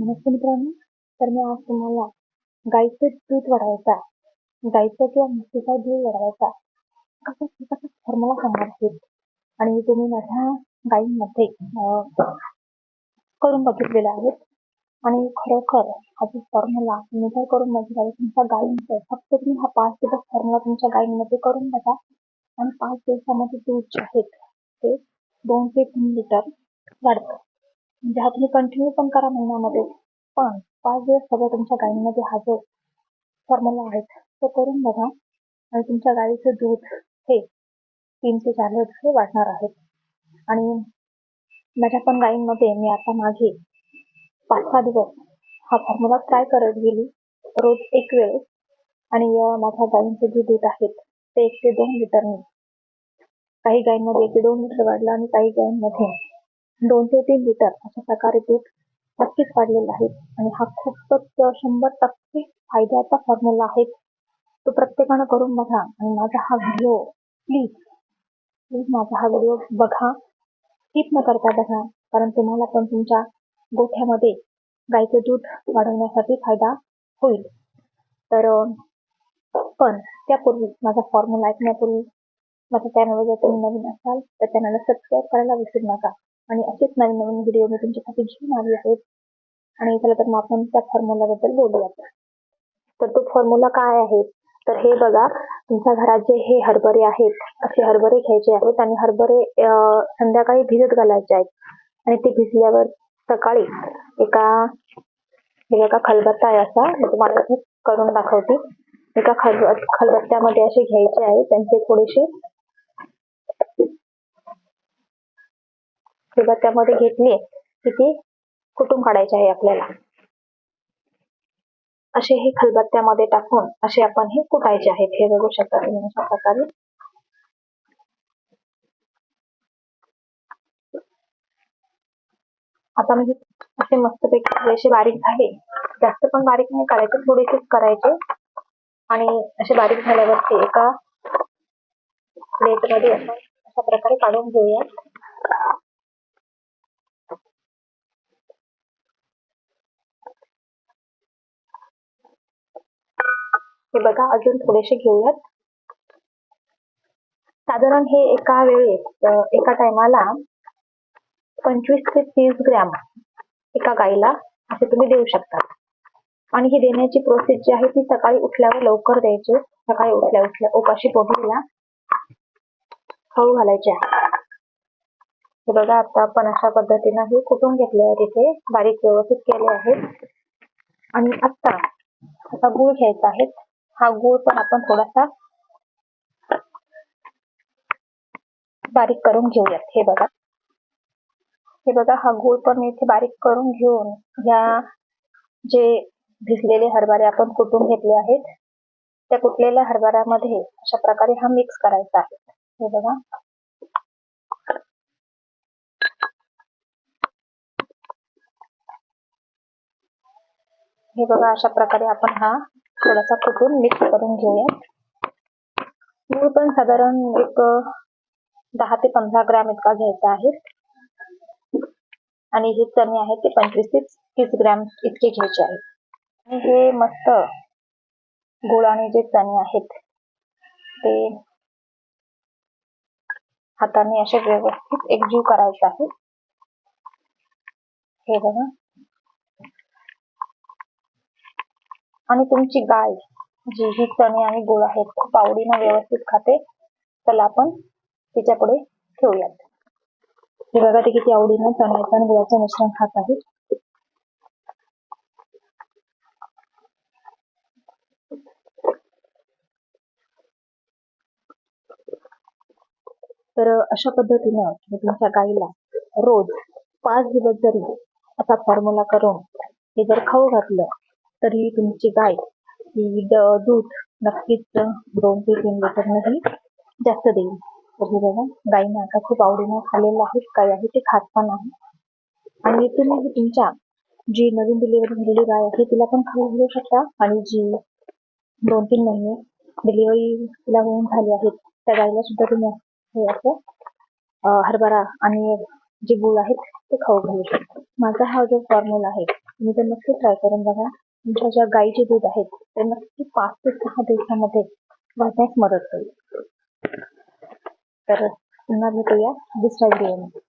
नमस्ते मित्रांनो तर मी आज तुम्हाला गाईचं दूध वाढवायचा गाईचं किंवा म्हशीचा दूध वाढवायचा कसं कसं फॉर्म्युला सांगणार आहेत. आणि तुम्ही माझ्या गाईंमध्ये करून बघितलेले आहेत आणि खरोखर हा जो फॉर्म्युला तुम्ही जर करून बघितला तुमच्या गायींचं फक्त तुम्ही हा पाच दिवस फॉर्म्युला तुमच्या गायींमध्ये करून बघा. आणि पाच दिवसामध्ये दूध जे आहेत ते दोन ते तीन लिटर वाढतं. म्हणजे हा तुम्ही कंटिन्यू पण करा महिन्यामध्ये. पण पाच दिवस सगळं तुमच्या गायींमध्ये हा जो फॉर्म्युला आहे तो करून बघा. आणि तुमच्या गाईचं दूध हे तीन ते चार लिटर हे वाढणार आहे. आणि माझ्या पण गायींमध्ये मी आता मागे पाच सहा दिवस हा फॉर्म्युला ट्राय करत गेली. रोज एक वेळ. आणि माझ्या गायींचे जे दूध आहेत ते एक ते दोन लिटरने. काही गायींमध्ये एक ते दोन लिटर वाढलं आणि काही गायींमध्ये दोन ते तीन लिटर अशा प्रकारे दूध नक्कीच वाढलेलं आहे. आणि हा खूपच शंभर टक्के फायद्याचा फॉर्म्युला आहे. तो प्रत्येकानं करून बघा. आणि माझा हा व्हिडिओ प्लीज प्लीज माझा हा व्हिडिओ बघा. स्किप न करता बघा. कारण तुम्हाला पण तुमच्या गोठ्यामध्ये गाईचं दूध वाढवण्यासाठी फायदा होईल. तर पण त्यापूर्वी माझा फॉर्म्युला ऐकण्यापूर्वी माझ्या चॅनलवर जर तुम्ही नवीन असाल तर चॅनलला सबस्क्राईब करायला विसरू नका. आणि असेच नवीन नवीन व्हिडिओ मी तुमच्यासाठी घेऊन आली आहेत आणि चला तर मग आपण त्या फॉर्म्युलाबद्दल बोलूयात. तर तो फॉर्म्युला काय आहे? तर हे बघा तुमच्या घरात जे हे हरभरे आहेत असे हरभरे घ्यायचे आहेत आणि हरभरे संध्याकाळी भिजत घालायचे आहेत. आणि ते भिजल्यावर सकाळी एका एका खलबत्ता आहे असा मी तुम्हाला करून दाखवते. एका खल खलबत्त्यामध्ये असे घ्यायचे आहे त्यांचे थोडेसे खलबत्त्यामध्ये घेतली की ती कुटून काढायची आहे आपल्याला. असे हे खलबत्त्यामध्ये टाकून असे आपण हे कुटायचे आहेत. हे बघू शकता तुम्ही अशा प्रकारे. आता म्हणजे असे मस्तपैकी थोडेसे बारीक झाले. जास्त पण बारीक नाही करायचे थोडेसेच करायचे. आणि असे बारीक झाल्यावरती एका प्लेटमध्ये अशा प्रकारे काढून घेऊया. हे बघा अजून थोडेसे घेऊयात. साधारण हे एका वेळेत एका टायमाला पंचवीस ते तीस ग्रॅम एका गाईला असे तुम्ही देऊ शकता. आणि ही देण्याची प्रोसेस जी आहे ती सकाळी उठल्यावर लवकर द्यायची. सकाळी उठल्या उठल्या उपाशी पोटीला खाऊ घालायचे आहे. हे बघा आता आपण अशा पद्धतीनं हे कुटून घेतले आहे तिथे बारीक व्यवस्थित केले आहेत. आणि आता आता गूळ घ्यायचा आहे. हा गूळ पण आपण थोडासा बारीक करून घेऊयात. हे बघा. हे बघा हा गूळ पण मी इथे बारीक करून घेऊन ह्या जे भिजलेले हरभरे आपण कुटून घेतले आहेत त्या कुटलेल्या हरभऱ्यामध्ये अशा प्रकारे हा मिक्स करायचा आहे. हे बघा. हे बघा अशा प्रकारे आपण हा थोडासा कुटून मिक्स करून घेऊया. मूळ पण साधारण एक दहा ते पंधरा ग्रॅम इतका घ्यायचा आहे. आणि हे चणे आहेत ते पंचवीस ते तीस ग्रॅम इतके घ्यायचे आहेत. आणि हे मस्त गुळ आणि जे चणे आहेत ते हाताने असे व्यवस्थित एकजीव करायचे आहे हे बघा. आणि तुमची गाय जी ही चणे आणि गुळ आहेत खूप आवडीनं व्यवस्थित खाते. त्याला आपण तिच्याकडे ठेवूयात. हे बघा ते किती आवडीनं चण्याचं आणि गुळाचं मिश्रण खात आहे तर अशा पद्धतीनं तुम्ही तुमच्या गाईला रोज पाच दिवस जरी असा फॉर्म्युला करून हे जर खाऊ घातलं तरी तुमची गाय ही द- दूध नक्कीच दोन ते तीन लिटरनंही जास्त देईल. तर हे बघा गायीने आता खूप आवडीनं खाल्लेलं आहे काही आहे ते खात पण आहे. आणि तुम्ही तुमच्या जी नवीन डिलिव्हरी झालेली गाय आहे तिला पण खाऊ घालू शकता. आणि जी दोन तीन महिने डिलिव्हरी तिला होऊन झाली आहे त्या गाईला सुद्धा तुम्ही हे असं हरभरा आणि जे गुळ आहेत ते खाऊ घालू शकता. माझा हा जो फॉर्म्युला आहे तुम्ही तर नक्की ट्राय करून बघा. तुमच्या ज्या गाईचे दूध आहेत ते नक्की पाच ते सहा दिवसामध्ये वाढण्यास मदत होईल. तर पुन्हा भेटूया दुसऱ्या व्हिडिओमध्ये